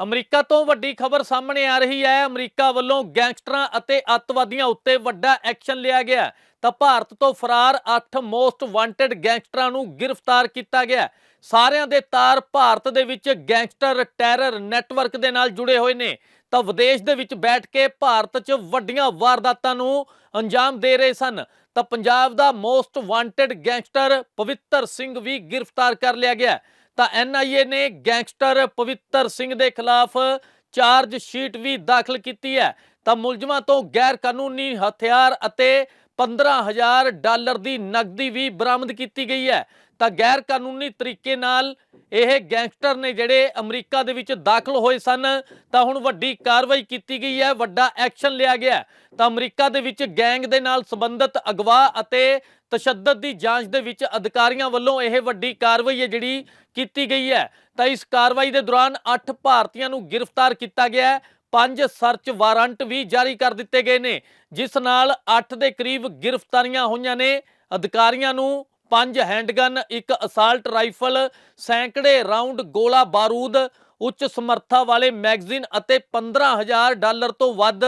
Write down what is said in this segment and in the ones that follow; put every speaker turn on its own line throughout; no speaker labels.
America ਤੋਂ ਵੱਡੀ ਖਬਰ ਸਾਹਮਣੇ ਆ ਰਹੀ ਹੈ। ਅਮਰੀਕਾ ਵੱਲੋਂ ਗੈਂਗਸਟਰਾਂ ਅਤੇ ਅੱਤਵਾਦੀਆਂ ਉੱਤੇ ਵੱਡਾ ਐਕਸ਼ਨ ਲਿਆ ਗਿਆ ਤਾਂ ਭਾਰਤ ਤੋਂ ਫਰਾਰ 8 ਮੋਸਟ ਵਾਂਟਡ ਗੈਂਗਸਟਰਾਂ ਨੂੰ ਗ੍ਰਿਫਤਾਰ ਕੀਤਾ ਗਿਆ ਸਾਰਿਆਂ ਦੇ ਤਾਰ ਭਾਰਤ ਦੇ ਵਿੱਚ ਗੈਂਗਸਟਰ ਟੈਰਰ ਨੈਟਵਰਕ ਦੇ ਨਾਲ ਜੁੜੇ ਹੋਏ ਨੇ। ਤਾਂ ਵਿਦੇਸ਼ ਦੇ ਵਿੱਚ ਬੈਠ ਕੇ ਭਾਰਤ 'ਚ ਵੱਡੀਆਂ ਵਾਰਦਾਤਾਂ ਨੂੰ ਅੰਜਾਮ ਦੇ ਰਹੇ ਸਨ। ਤਾਂ ਪੰਜਾਬ ਦਾ most wanted gangster Pavittar Singh ਵੀ ਗ੍ਰਿਫਤਾਰ ਕਰ ਲਿਆ ਗਿਆ ਤਾਂ ਐਨਆਈਏ ਨੇ ਗੈਂਗਸਟਰ ਪਵਿੱਤਰ ਸਿੰਘ ਦੇ ਖਿਲਾਫ ਚਾਰਜ ਸ਼ੀਟ ਵੀ ਦਾਖਲ ਕੀਤੀ ਹੈ। ਤਾਂ ਮੁਲਜ਼ਮਾਂ ਤੋਂ ਗੈਰ ਕਾਨੂੰਨੀ ਹਥਿਆਰ ਅਤੇ 15000 ਡਾਲਰ ਦੀ ਨਕਦੀ ਵੀ ਬਰਾਮਦ ਕੀਤੀ ਗਈ ਹੈ। ਤਾਂ ਗੈਰ ਕਾਨੂੰਨੀ ਤਰੀਕੇ ਨਾਲ ਇਹ ਗੈਂਗਸਟਰ ਨੇ ਜਿਹੜੇ ਅਮਰੀਕਾ ਦੇ ਵਿੱਚ ਦਾਖਲ ਹੋਏ ਸਨ, ਤਾਂ ਹੁਣ ਵੱਡੀ ਕਾਰਵਾਈ ਕੀਤੀ ਗਈ ਹੈ, ਵੱਡਾ ਐਕਸ਼ਨ ਲਿਆ ਗਿਆ ਤਾਂ ਅਮਰੀਕਾ ਦੇ ਵਿੱਚ ਗੈਂਗ ਦੇ ਨਾਲ ਸੰਬੰਧਿਤ ਅਗਵਾ ਅਤੇ ਤਸ਼ੱਦਦ ਦੀ ਜਾਂਚ ਦੇ ਵਿੱਚ ਅਧਿਕਾਰੀਆਂ ਵੱਲੋਂ ਇਹ ਵੱਡੀ ਕਾਰਵਾਈ ਹੈ ਜਿਹੜੀ ਕੀਤੀ ਗਈ ਹੈ। ਤਾਂ ਇਸ ਕਾਰਵਾਈ ਦੇ ਦੌਰਾਨ 8 ਭਾਰਤੀਆਂ ਨੂੰ ਗ੍ਰਿਫਤਾਰ ਕੀਤਾ ਗਿਆ ਹੈ। ਪੰਜ ਸਰਚ ਵਾਰੰਟ ਵੀ ਜਾਰੀ ਕਰ ਦਿੱਤੇ ਗਏ ਨੇ, ਜਿਸ ਨਾਲ 8 ਦੇ ਕਰੀਬ ਗ੍ਰਿਫਤਾਰੀਆਂ ਹੋਈਆਂ ਨੇ। ਅਧਿਕਾਰੀਆਂ ਨੂੰ ਪੰਜ ਹੈਂਡਗਨ, ਇੱਕ ਅਸਾਲਟ ਰਾਈਫਲ, ਸੈਂਕੜੇ ਰਾਉਂਡ ਗੋਲਾ ਬਾਰੂਦ, ਉੱਚ ਸਮਰੱਥਾ ਵਾਲੇ ਮੈਗਜ਼ੀਨ ਅਤੇ 15000 ਡਾਲਰ ਤੋਂ ਵੱਧ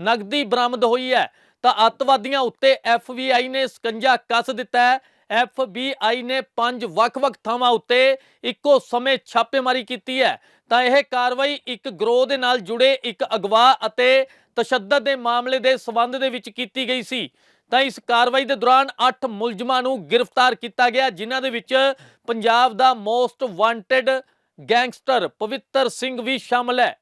ਨਗਦੀ ਬਰਾਮਦ ਹੋਈ ਹੈ। ਤਾਂ ਅੱਤਵਾਦੀਆਂ ਉੱਤੇ FBI ਨੇ ਸਕੰਜਾ ਕੱਸ ਦਿੱਤਾ ਹੈ। FBI ਨੇ ਪੰਜ ਵੱਖ-ਵੱਖ ਥਾਵਾਂ ਉੱਤੇ ਇੱਕੋ ਸਮੇਂ ਛਾਪੇਮਾਰੀ ਕੀਤੀ ਹੈ। ਤਾਂ ਇਹ ਕਾਰਵਾਈ ਇੱਕ ਗਰੋਹ ਦੇ ਨਾਲ ਜੁੜੇ ਇੱਕ ਅਗਵਾ ਅਤੇ ਤਸ਼ੱਦਦ ਦੇ ਮਾਮਲੇ ਦੇ ਸਬੰਧ ਦੇ ਵਿੱਚ ਕੀਤੀ ਗਈ ਸੀ। ਤਾਂ ਇਸ ਕਾਰਵਾਈ ਦੇ ਦੌਰਾਨ 8 ਮੁਲਜ਼ਮਾਂ ਨੂੰ ਗ੍ਰਿਫਤਾਰ ਕੀਤਾ ਗਿਆ, ਜਿਨ੍ਹਾਂ ਦੇ ਵਿੱਚ ਪੰਜਾਬ ਦਾ most wanted gangster Pavittar Singh ਵੀ ਸ਼ਾਮਲ ਹੈ।